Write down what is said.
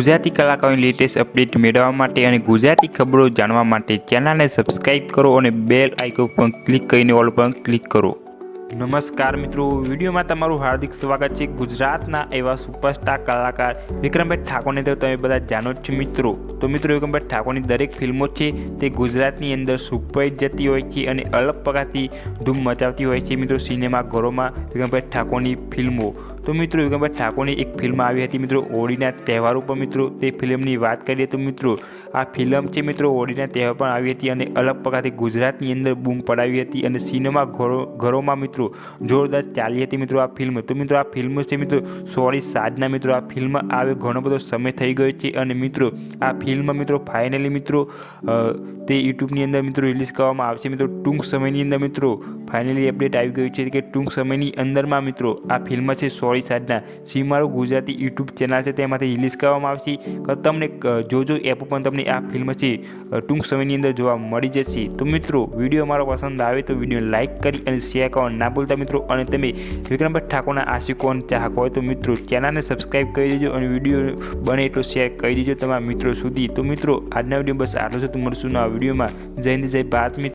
ગુજરાતી કલાકારોની latest update મેળવવા માટે અને ગુજરાતી ખબરો જાણવા માટે ચેનલને સબસ્ક્રાઇબ કરો અને બેલ આઇકોન પર ક્લિક કરીને ઓલ પર ક્લિક કરો. નમસ્કાર મિત્રો, વિડીયોમાં તમારું હાર્દિક સ્વાગત છે ગુજરાતના એવા સુપરસ્ટાર કલાકાર વિક્રમભાઈ ઠાકોરને તો તમે બધા જાણો જ છો મિત્રો. તો મિત્રો, વિક્રમભાઈ ઠાકોરની દરેક ફિલ્મો છે તે ગુજરાતની અંદર સુપરહિટ જતી હોય છે અને અલગ પ્રકારથી ધૂમ મચાવતી હોય છે મિત્રો સિનેમા ઘરોમાં વિક્રમભાઈ ઠાકોરની ફિલ્મો. તો મિત્રો યુગમભાઈ ઠાકોરની એક ફિલ્મ આવી હતી મિત્રો, હોળીના તહેવાર ઉપર મિત્રો. તે ફિલ્મની વાત કરીએ તો મિત્રો, આ ફિલ્મ છે મિત્રો, હોળીના તહેવાર પણ આવી હતી અને અલગ પ્રકારથી ગુજરાતની અંદર બૂમ પડાવી હતી અને સિનેમા ઘરો, ઘરોમાં મિત્રો જોરદાર ચાલી હતી મિત્રો આ ફિલ્મ. તો મિત્રો, આ ફિલ્મ છે મિત્રો, સોળી સાજના મિત્રો, આ ફિલ્મ આવે ઘણો બધો સમય થઈ ગયો છે અને મિત્રો, આ ફિલ્મ મિત્રો ફાઇનલી મિત્રો તે યુટ્યુબની અંદર મિત્રો રિલીઝ કરવામાં આવશે મિત્રો. ટૂંક સમયની અંદર મિત્રો, ફાઇનલી અપડેટ આવી ગયું છે કે ટૂંક સમયની અંદરમાં મિત્રો, આ ફિલ્મ છે સોરી સાજના સી મારું ગુજરાતી યુટ્યુબ ચેનલ છે, તેમાંથી રિલીઝ કરવામાં આવશે. તમને જોજો એપ પણ તમને આ ફિલ્મ છે ટૂંક સમયની અંદર જોવા મળી જશે. તો મિત્રો, વીડિયો મારો પસંદ આવે તો વીડિયો લાઇક કરી અને શેર કરવા ના ભૂલતા મિત્રો. અને તમે વિક્રમભાઈ ઠાકોરના આશિકોન ચાહક હોય તો મિત્રો, ચેનલને સબસ્ક્રાઈબ કરી દેજો અને વીડિયો બને એટલો શેર કરી દેજો તમારા મિત્રો સુધી. તો મિત્રો, આજના વીડિયો બસ આટલો છે તો મળશું નવા વિડીયોમાં. જય હિન્દ, જય ભારત